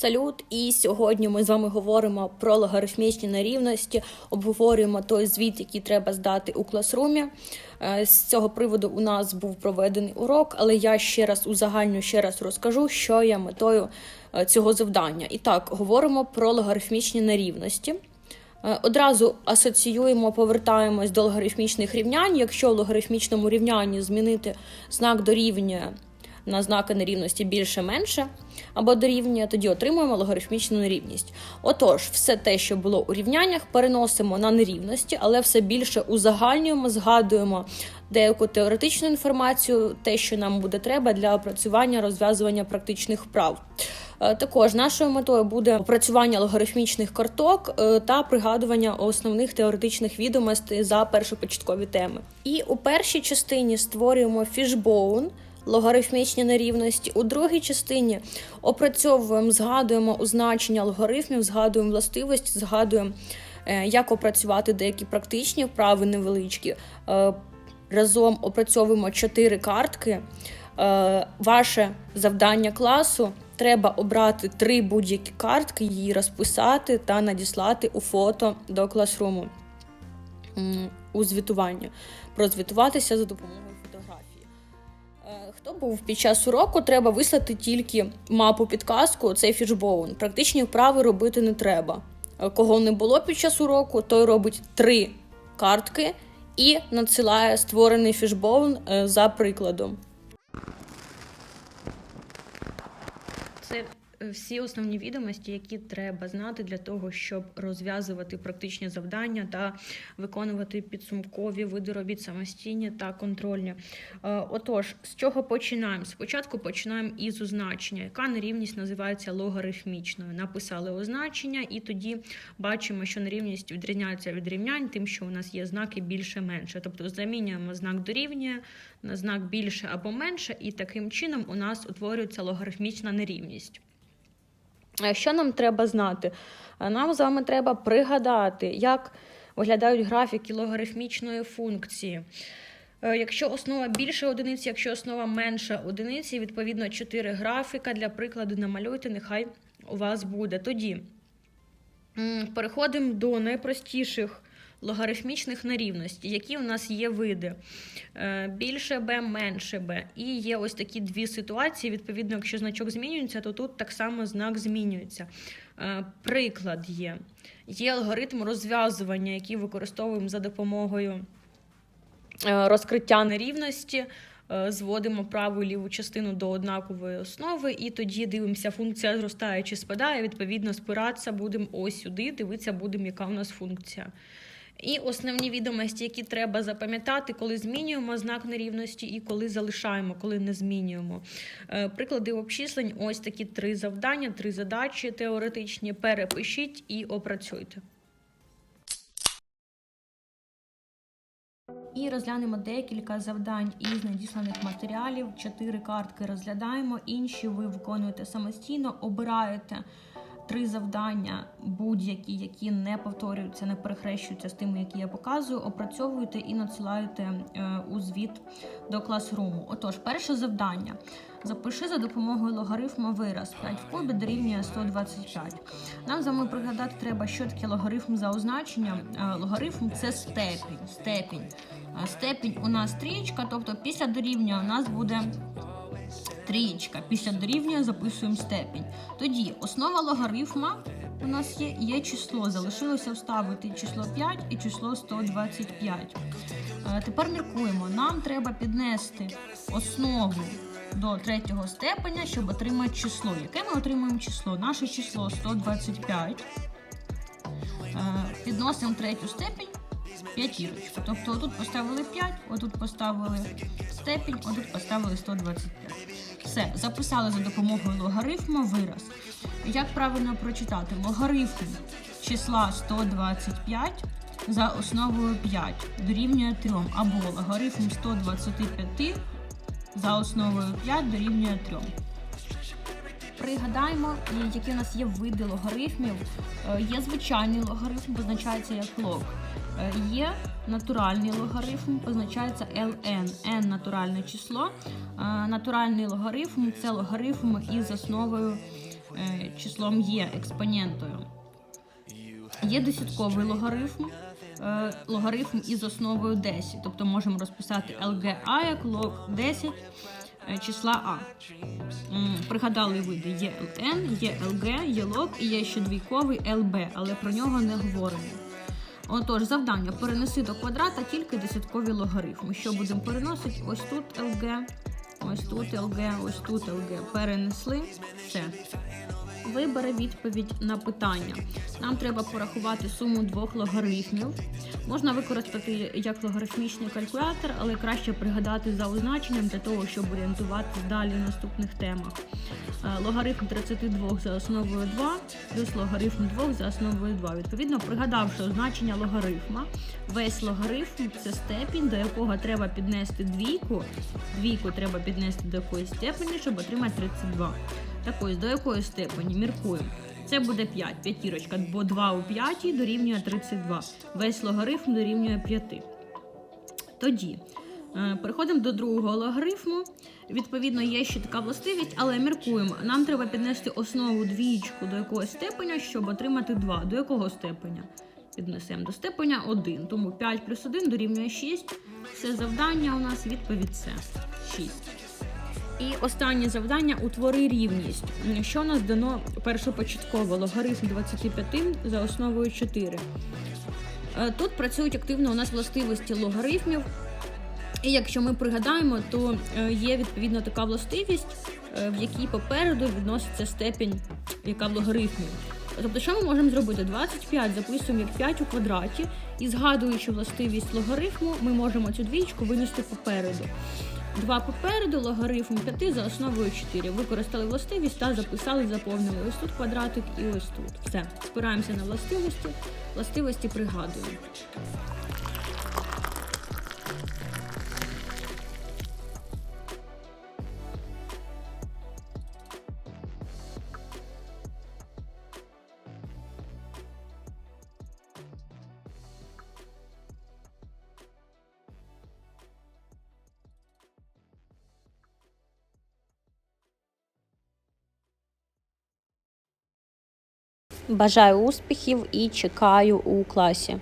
Салют! І сьогодні ми з вами говоримо про логарифмічні нерівності, обговорюємо той звіт, який треба здати у класрумі. Е, З цього приводу у нас був проведений урок, але я ще раз узагальню ще раз розкажу, що є метою е, цього завдання. І так, говоримо про логарифмічні нерівності. Е, Одразу асоціюємо, повертаємось до логарифмічних рівнянь. Якщо в логарифмічному рівнянні змінити знак дорівнює на знаки нерівності більше-менше або дорівнює, тоді отримуємо логарифмічну нерівність. Отож, все те, що було у рівняннях, переносимо на нерівності, але все більше узагальнюємо, згадуємо деяку теоретичну інформацію, те, що нам буде треба для опрацювання розв'язування практичних вправ. Е, Також нашою метою буде опрацювання логарифмічних карток е, та пригадування основних теоретичних відомостей за першопочаткові теми. І у першій частині створюємо фішбоун, логарифмічні нерівності. У другій частині опрацьовуємо, згадуємо означення логарифмів, згадуємо властивості, згадуємо, е, як опрацювати деякі практичні вправи невеличкі. Е, Разом опрацьовуємо чотири картки. Е, Ваше завдання класу треба обрати три будь-які картки, її розписати та надіслати у фото до класруму у звітування. Прозвітуватися за допомогою був під час уроку, треба вислати тільки мапу підказку, цей фішбоун. Практичні вправи робити не треба. Е, Кого не було під час уроку, той робить три картки і надсилає створений фішбоун е, за прикладом. Це е, всі основні відомості, які треба знати для того, щоб розв'язувати практичні завдання та виконувати підсумкові види робіт самостійні та контрольні. Е, Отож, з чого починаємо? Спочатку починаємо із означення, яка нерівність називається логарифмічною. Написали означення, і тоді бачимо, що нерівність відрізняється від рівнянь, тим, що у нас є знаки більше-менше. Тобто замінюємо знак дорівнює на знак більше або менше, і таким чином у нас утворюється логарифмічна нерівність. Е, Що нам треба знати? Е, Нам з вами треба пригадати, як виглядають графіки логарифмічної функції. Е, Якщо основа більше одиниці, якщо основа менша одиниці, відповідно 4 графіка. Для прикладу намалюйте, нехай у вас буде. Тоді переходимо до найпростіших логарифмічних нерівностей, які у нас є види. Е, Більше b, менше b. І є ось такі дві ситуації. Відповідно, якщо значок змінюється, то тут так само знак змінюється. Е, Приклад є. Є алгоритм розв'язування, який використовуємо за допомогою е, розкриття нерівності. Зводимо праву і ліву частину до однакової основи, і тоді дивимося, функція зростає чи спадає. Відповідно, спиратися будемо ось сюди, дивитися будемо, яка у нас функція. І основні відомості, які треба запам'ятати, коли змінюємо знак нерівності і коли залишаємо, коли не змінюємо. Е, Приклади обчислень: ось такі три завдання, три задачі теоретичні. Перепишіть і опрацюйте. І розглянемо декілька завдань із надісланих матеріалів. Чотири картки розглядаємо, інші ви виконуєте самостійно, обираєте три завдання, будь-які, які не повторюються, не перехрещуються з тими, які я показую, опрацьовуєте і надсилаєте е, у звіт до класруму. Отож, перше завдання. Запиши за допомогою логарифму вираз 5 в кубі дорівнює 125. Нам з вами пригадати треба, що таке логарифм за означенням. Е, Логарифм це степінь. степінь. Е, Степінь у нас трієчка, тобто після дорівнює у нас буде трієчка. Після дорівнює записуємо степінь. Тоді основа логарифма у нас є, є число. Залишилося вставити число 5 і число 125. Е, Тепер міркуємо. Нам треба піднести основу до третього степеня, щоб отримати число. Яке ми отримуємо число? Наше число 125. Е, Підносимо третю степень п'ятірочку. Тобто отут поставили 5, отут поставили степінь, отут поставили 125. Все, записали за допомогою логарифму вираз. Як правильно прочитати? Логарифм числа 125 за основою 5 дорівнює 3, або логарифм 125 за основою 5 дорівнює 3. Пригадаємо, які у нас є види логарифмів. Е, Є звичайний логарифм, позначається як лог. Е, Є натуральний логарифм, позначається ln. n – натуральне число. Е, Натуральний логарифм це логарифм із основою е, числом є експонентою. Є десятковий логарифм, логарифм із основою 10, тобто можемо розписати LGA як лог 10 е, числа А. Пригадали види є LN, є LG, є лог і є ще двійковий LB, але про нього не говоримо. Отож, завдання перенеси до квадрата тільки десяткові логарифми. Що будемо переносити? Ось тут LG, ось тут LG, ось тут LG. Перенесли все. Вибери відповідь на питання. Нам треба порахувати суму двох логарифмів. Можна використати як логарифмічний калькулятор, але краще пригадати за означенням для того, щоб орієнтуватися далі в наступних темах. Е, Логарифм 32 за основою 2 плюс логарифм 2 за основою 2. Відповідно, пригадавши означення логарифма, весь логарифм це степінь, до якого треба піднести двійку. Двійку треба піднести до якоїсь степені, щоб отримати 32. Так ось, до якої степені міркуємо. Це буде 5, п'ятірочка, бо 2 у 5 дорівнює 32. Весь логарифм дорівнює 5. Тоді е, переходимо до другого логарифму. Відповідно, є ще така властивість, але міркуємо. Нам треба піднести основу двічку до якогось степеня, щоб отримати 2. До якого степеня? Піднесемо до степеня 1. Тому 5 плюс 1 дорівнює 6. Це завдання у нас відповідь С. 6. І останнє завдання утвори рівність. Що нас дано першопочатково? Логарифм 25 за основою 4. Е, Тут працюють активно у нас властивості логарифмів. І якщо ми пригадаємо, то е, є відповідно така властивість, е, в якій попереду відноситься степінь, яка в логарифмі. Тобто, що ми можемо зробити? 25 записуємо як 5 у квадраті, і згадуючи властивість логарифму, ми можемо цю двічку винести попереду. 2 попереду, логарифм 5 за основою 4. Використали властивість та записали, заповнили ось тут квадратик і ось тут. Все. Спираємося на властивості. Властивості пригадуємо. Бажаю успіхів і чекаю у класі.